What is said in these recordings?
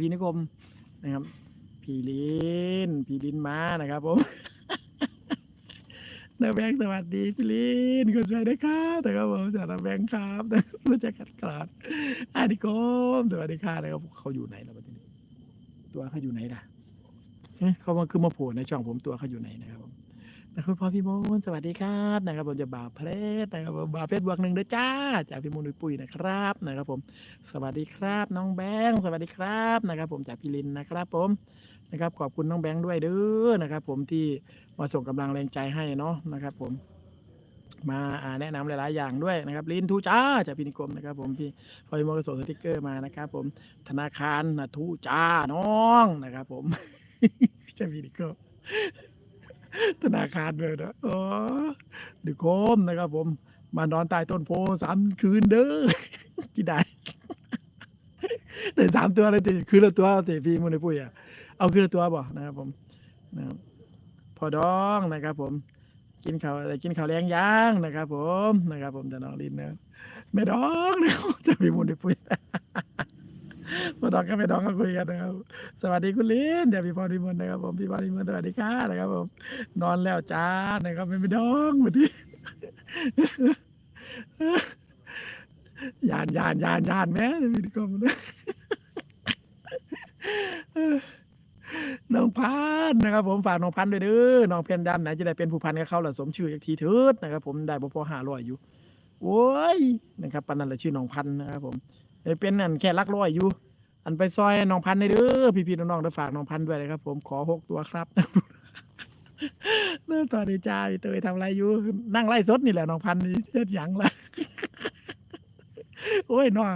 พี่นิคมนะครับ พี่ลินพี่ลินมานะครับผมนาแบงค์สวัสดีพี่ลินคุณสวัสดีครับนะครับผมจากนาแบงค์ครับรู้จักกันก่อนอานิคมสวัสดีค่ะนะครับเขาอยู่ไหนแล้ววันนี้ตัวเขาอยู่ไหนล่ะเขามาคือมาโผล่ในช่องผมตัวเขาอยู่ไหนนะครับผม คุณพ่อพี่มนสวัสดีครับนะครับผมจะบ่าวเพลสนะครับผมบ่าวเพชรบวกหนึ่งเด้อจ้า จากพี่มนต์ดุปุ้ยนะครับนะครับผม สวัสดีครับ น้องแบงค์สวัสดีครับนะครับ ผมจากพี่ลินนะครับ ผมนะครับขอบคุณน้องแบงค์ด้วยเด้อนะครับ ผมที่มาส่งกำลังแรงใจให้เนาะนะครับ ผม มาแนะนำหลายๆอย่างด้วยนะครับ ลินทูจ้าจากพินิคมนะครับ ผมพี่พอยมกส่งสติกเกอร์มานะครับ ผมธนาคารนะทูจ้าน้องนะครับ ผมจากพินิคม ธนาคารเลยนะอ๋อดิโคมนะครับ ผม มานอนใต้ต้นโพสามคืนเด้อที่ได้ได้สามตัวเลยติคือละตัวติพี่มุนปุ้ยอะเอาคือละตัวบ่นะครับผมนะครับพอดองนะครับ ผม กินข้าวอะไรกินข้าวแรงย่างนะครับ ผมนะครับ ผมจะนองลินนะแม่ดองนะครับจะพี่มุนปุ้ย พอดองกับแม่ดองก็คุยกันนะครับ สวัสดีคุณลินเดี๋ยวพี่พรพิมลนะครับผมพี่พรพิมลสวัสดีค่ะนะครับผม นอนแล้วจ้านะครับแม่ดองสวัสดียานยานยานยานแม่มีดีกว่ามันน้องพันธ์นะครับ ผมฝากน้องพันธ์ด้วยเด้อน้องเพนดำไหนจะได้เป็นผู้พันกับเขาล่ะสมชื่ออีกทีเถิดนะครับ ผมได้บ่พอห้าร้อยอยู่โอ้ยนะครับปานนั้นแหละชื่อน้องพันธ์นะครับผม เอ้เป็นนั่นแค่ลักร้อยอยู่ อันไปซอยน้องพันได้เด้อพี่ๆน้องๆได้ฝากน้องพันด้วยนะครับ ผมขอหกตัวครับเริ่มตอนนี้จ้าพี่เตยทำอะไรอยู่นั่งไล่สดนี่แหละน้องพันนี่เฮ็ดหยังละโอ้ยน้อ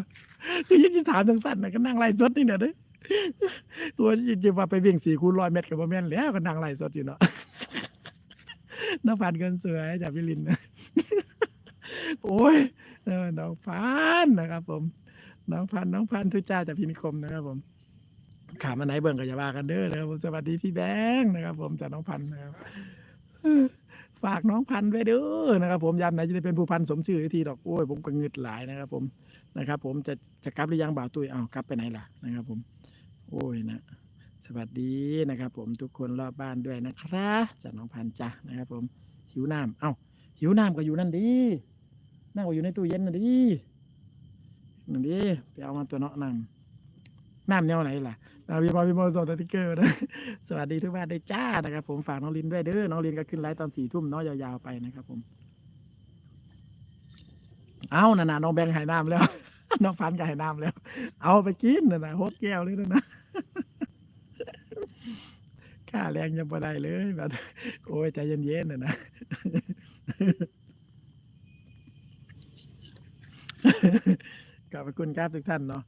คือยังถามจังสั้นนะก็นั่งไล่สดนี่เนี่ยเด้อตัวจริงว่าไปวิ่งสี่คูณร้อยเมตรกับบ่แม่นแล้วก็นั่งไล่สดอยู่เนาะน้องพันธุ์คนสวยจากพี่ลินนะโอ้ยน้องพันนะครับ ผม น้องพันน้องพันทุจ้าจากพินิคมนะครับผมขามาไหนเบิ่งก็อย่าว่ากันเด้อนะครับผมสวัสดีพี่แบงค์นะครับ ผมจากน้องพันนะครับฝากน้องพันไว้เด้อนะครับ ผมยามไหนจะได้เป็นผู้พันสมชื่ออีทีดอกโอ้ยผมก็เงึดหลายนะครับ ผมนะครับ ผมจะจะกลับหรือยังบ่าวตุ้ยอ้ากลับไปไหนล่ะนะครับ ผม โอ้ยนะสวัสดีนะครับ ผมทุกคนรอบบ้านด้วยนะครับจากน้องพันจ้ะนะครับ ผมหิวน้ำเอ้าหิวน้ำก็อยู่นั่นดีนั่งก็อยู่ในตู้เย็นน่ะดี นั่นดีไปเอามาตัวเนาะน้ำน้ำแนวไหนล่ะนาวีบอลวีโมโซสติกเกอร์นะสวัสดีทุกบ้านได้จ้านะครับ ผมฝากน้องลินด้วยเด้อน้องลินก็ขึ้นไลฟ์ตอนสี่ทุ่มเนาะยาวๆไปนะครับผมเอาน่ะนะน้องแบงค์หายน้ำแล้ว น้องพันก็หายน้ำแล้ว เอาไปกินนะนะโฮดแก้วเลยนะนะค่าแรงยังบ่ได้เลยแบบโอ้ยใจเย็นๆนะนะ ข อบคุณครับทุกท่านเนาะ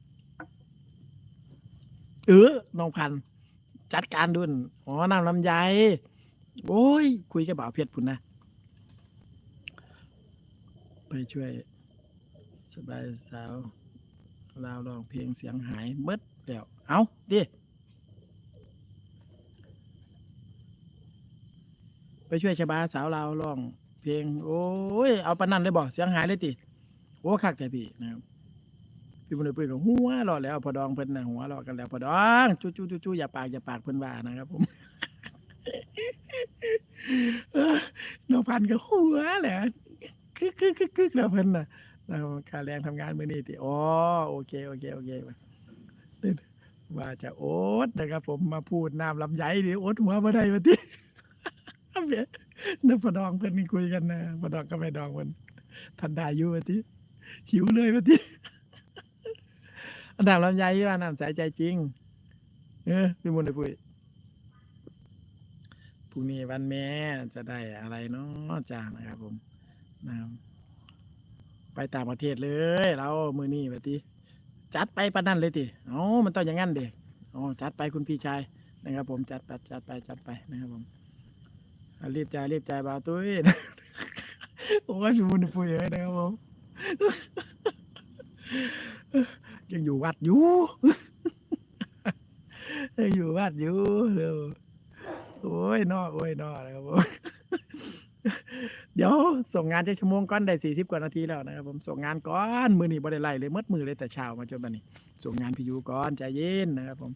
เออน้องพันธ์จัดการดุนอ๋อน้ำลำไยโอ้ย คุยกับบ่าวเพชรพุ่นนะ ไปช่วย สบายสาวลาวร้องเพลงเสียงหายเมดแล้ว เอาดิไปช่วยชาวบาสาวลาวร้อง เพลง โอ้ย เอาปานนันเลยบอกเสียงหายเลยติ โอ้คักแต่พี่นะครับ พี่บุญปืนกับหัวรอดแล้วพอดองเพิ่นนะหัวรอดกันแล้วพอดองจู้จู้จู้จู้อย่าปากอย่าปากเพิ่นว่านะครับผมน้องพันกับหัวแหละคึกคึกคึกคึกแล้วเพิ่นน่ะนะครับค่าแรงทำงานมื้อนี้ติอ๋อโอเคโอเคโอเคว่าจะโอ๊ตนะครับ ผมมาพูดน้ำลำไยดิโอ๊ตหัวบ่ได้ว่าติเบียนึกพอดองเพิ่นนี่คุยกันนะพอดองก็ไม่ดองเพิ่นทันได้อยู่ว่าติหิวเลยว่าติอั นดับลำไยว่าน้ำใสใจจริง เออพี่มุนไอ้ปุ้ยพรุ่งนี้วันแม่จะได้อะไรเนาะจ้านะครับผมนะครับไปต่างประเทศเลยเรามือนี้แบบทีจัดไปปานนั่นเลยติเอ๋อมันต้องอย่างงั้นเด็กอ๋อจัดไปคุณพี่ชายนะครับ ผมจัดไปจัดไปจัดไปนะครับผมรีบใจายรีบใจายบ่าวตุ้ยโอ้ยพี่มุนไอ้ปุ้ยเอ้ยนะครับผม ยังอยู่วัดอยู่ยังอยู่วัดอยู่เร็วโอ้ยนอโอ้ยนอนะครับผมเดี๋ยวส่งงานจะชั่วโมงก่อนได้สี่สิบกว่านาทีแล้วนะครับผมส่งงานก่อนมือนี้บ่ไดไล่เลยหมดมือเลยแต่เช้ามาจนบันนี้ ส่งงานพี่ยูก่อนใจเย็นนะครับผม